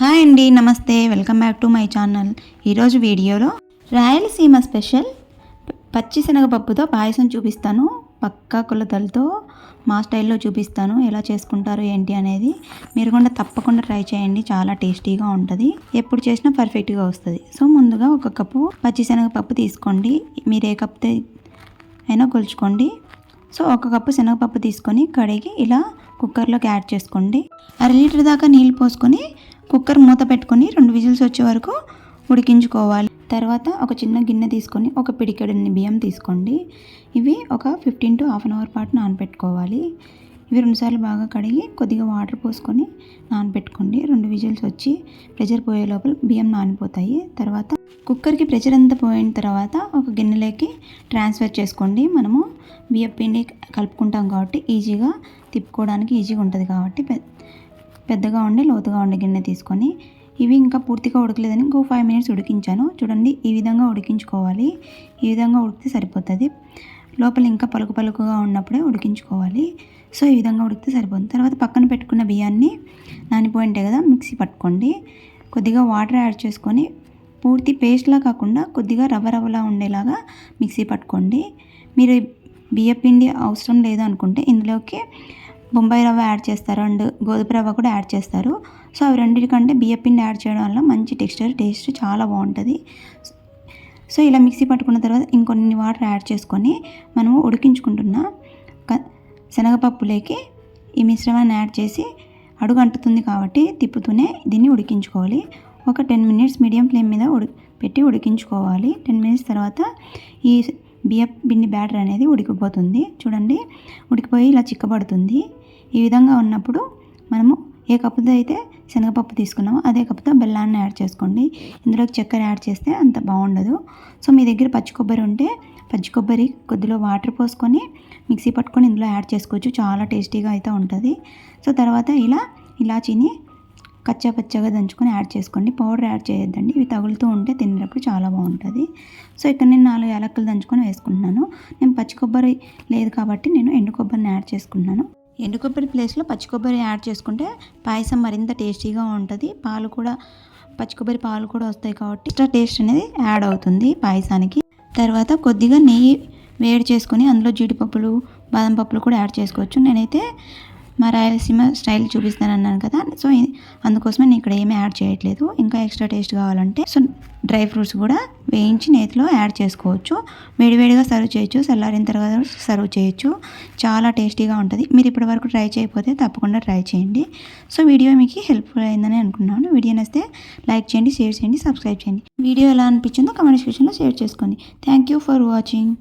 Hi అండి నమస్తే. Welcome back to my channel. ఈరోజు వీడియోలో రాయలసీమ స్పెషల్ పచ్చి శనగపప్పుతో పాయసం చూపిస్తాను. పక్కా కొలతలతో మా స్టైల్లో చూపిస్తాను. ఎలా చేసుకుంటారు ఏంటి అనేది మీరు కూడా తప్పకుండా ట్రై చేయండి. చాలా టేస్టీగా ఉంటుంది. ఎప్పుడు చేసినా పర్ఫెక్ట్గా వస్తుంది. సో ముందుగా ఒక కప్పు పచ్చిశనగపప్పు తీసుకోండి. మీరు ఏ కప్పు అయినా కొలుచుకోండి. సో ఒక కప్పు శనగపప్పు తీసుకొని కడిగి ఇలా కుక్కర్లోకి యాడ్ చేసుకోండి. అర లీటర్ దాకా నీళ్ళు పోసుకొని కుక్కర్ మూత పెట్టుకొని రెండు విజిల్స్ వచ్చే వరకు ఉడికించుకోవాలి. తర్వాత ఒక చిన్న గిన్నె తీసుకొని ఒక పిడికెడని బియ్యం తీసుకోండి. ఇవి ఒక fifteen to half an hour పాటు నానబెట్టుకోవాలి ఇవి రెండుసార్లు బాగా కడిగి కొద్దిగా వాటర్ పోసుకొని నానబెట్టుకోండి రెండు విజిల్స్ వచ్చి ప్రెషర్ పోయే లోపల బియ్యం నానిపోతాయి. తర్వాత కుక్కర్కి ప్రెషర్ అంతా పోయిన తర్వాత ఒక గిన్నెలోకి ట్రాన్స్ఫర్ చేసుకోండి. మనము బియ్యం పిండి కలుపుకుంటాం కాబట్టి ఈజీగా తిప్పుకోవడానికి ఈజీగా ఉంటుంది కాబట్టి పెద్దగా ఉండే లోతుగా ఉండే గిన్నె తీసుకొని ఇవి ఇంకా పూర్తిగా ఉడకలేదని ఇంకో ఫైవ్ మినిట్స్ ఉడికించాను. చూడండి ఈ విధంగా ఉడికించుకోవాలి. ఈ విధంగా ఉడికితే సరిపోతుంది. లోపల ఇంకా పలుకు పలుకుగా ఉన్నప్పుడే ఉడికించుకోవాలి. సో ఈ విధంగా ఉడికితే సరిపోతుంది. తర్వాత పక్కన పెట్టుకున్న బియ్యాన్ని నానిపోయింటే కదా మిక్సీ పట్టుకోండి. కొద్దిగా వాటర్ యాడ్ చేసుకొని పూర్తి పేస్ట్లా కాకుండా కొద్దిగా రవ్వ రవ్వలా ఉండేలాగా మిక్సీ పట్టుకోండి. మీరు బియ్య పిండి అవసరం లేదు అనుకుంటే ఇందులోకి బొంబాయి రవ్వ యాడ్ చేస్తారు అండ్ గోధుమ రవ్వ కూడా యాడ్ చేస్తారు. సో అవి రెండింటికంటే బియ్య పిండి యాడ్ చేయడం వల్ల మంచి టెక్స్చర్ టేస్ట్ చాలా బాగుంటుంది. సో ఇలా మిక్సీ పట్టుకున్న తర్వాత ఇంకొన్ని వాటర్ యాడ్ చేసుకొని మనము ఉడికించుకుంటున్న క- శనగపప్పులోకి ఈ మిశ్రమాన్ని యాడ్ చేసి అడుగు అంటుతుంది కాబట్టి తిప్పుతూనే దీన్ని ఉడికించుకోవాలి. ఒక టెన్ మినిట్స్ మీడియం ఫ్లేమ్ మీద ఉడి పెట్టి ఉడికించుకోవాలి. టెన్ మినిట్స్ తర్వాత ఈ బియ్యం పిండి బ్యాటర్ అనేది ఉడికిపోతుంది. చూడండి ఉడికిపోయి ఇలా చిక్కబడుతుంది. ఈ విధంగా ఉన్నప్పుడు మనము ఏ కప్పుతో అయితే శనగపప్పు తీసుకున్నామో అదే కప్పుతో బెల్లాన్ని యాడ్ చేసుకోండి. ఇందులోకి చక్కెర యాడ్ చేస్తే అంత బాగుండదు. సో మీ దగ్గర పచ్చి కొబ్బరి ఉంటే పచ్చి కొబ్బరి కొద్దిలో వాటర్ పోసుకొని మిక్సీ పట్టుకొని ఇందులో యాడ్ చేసుకోవచ్చు. చాలా టేస్టీగా అయితే ఉంటుంది. సో తర్వాత ఇలా ఇలాచీని కచ్చా పచ్చగా దంచుకొని యాడ్ చేసుకోండి. పౌడర్ యాడ్ చేయొద్దండి. ఇవి తగులుతూ ఉంటే తినేటప్పుడు చాలా బాగుంటుంది. సో ఇక్కడ నేను నాలుగు యాలక్కులు దంచుకొని వేసుకుంటున్నాను. నేను పచ్చి కొబ్బరి లేదు కాబట్టి నేను ఎండు కొబ్బరిని యాడ్ చేసుకున్నాను ఎండు కొబ్బరి ప్లేస్లో పచ్చి కొబ్బరి యాడ్ చేసుకుంటే పాయసం మరింత టేస్టీగా ఉంటుంది. పాలు కూడా పచ్చి కొబ్బరి పాలు కూడా వస్తాయి కాబట్టి ఎక్స్ట్రా టేస్ట్ అనేది యాడ్ అవుతుంది పాయసానికి. తర్వాత కొద్దిగా నెయ్యి వేడి చేసుకొని అందులో జీడిపప్పులు బాదం పప్పులు కూడా యాడ్ చేసుకోవచ్చు. నేనైతే మా రాయలసీమ స్టైల్ చూపిస్తాను అన్నాను కదా. సో అందుకోసమే నేను ఇక్కడ ఏమీ యాడ్ చేయట్లేదు. ఇంకా ఎక్స్ట్రా టేస్ట్ కావాలంటే సో డ్రై ఫ్రూట్స్ కూడా వేయించి నేతిలో యాడ్ చేసుకోవచ్చు. వేడివేడిగా సర్వ్ చేయొచ్చు. చల్లారిన తర్వాత సర్వ్ చేయొచ్చు. చాలా టేస్టీగా ఉంటుంది. మీరు ఇప్పటి వరకు ట్రై చేయకపోతే తప్పకుండా ట్రై చేయండి. సో వీడియో మీకు హెల్ప్ఫుల్ అయిందని అనుకున్నాను. వీడియో నస్తే లైక్ చేయండి షేర్ చేయండి సబ్స్క్రైబ్ చేయండి. వీడియో ఎలా అనిపించిందో కమెంట్ సెక్షన్లో షేర్ చేసుకోండి. Thank you for watching.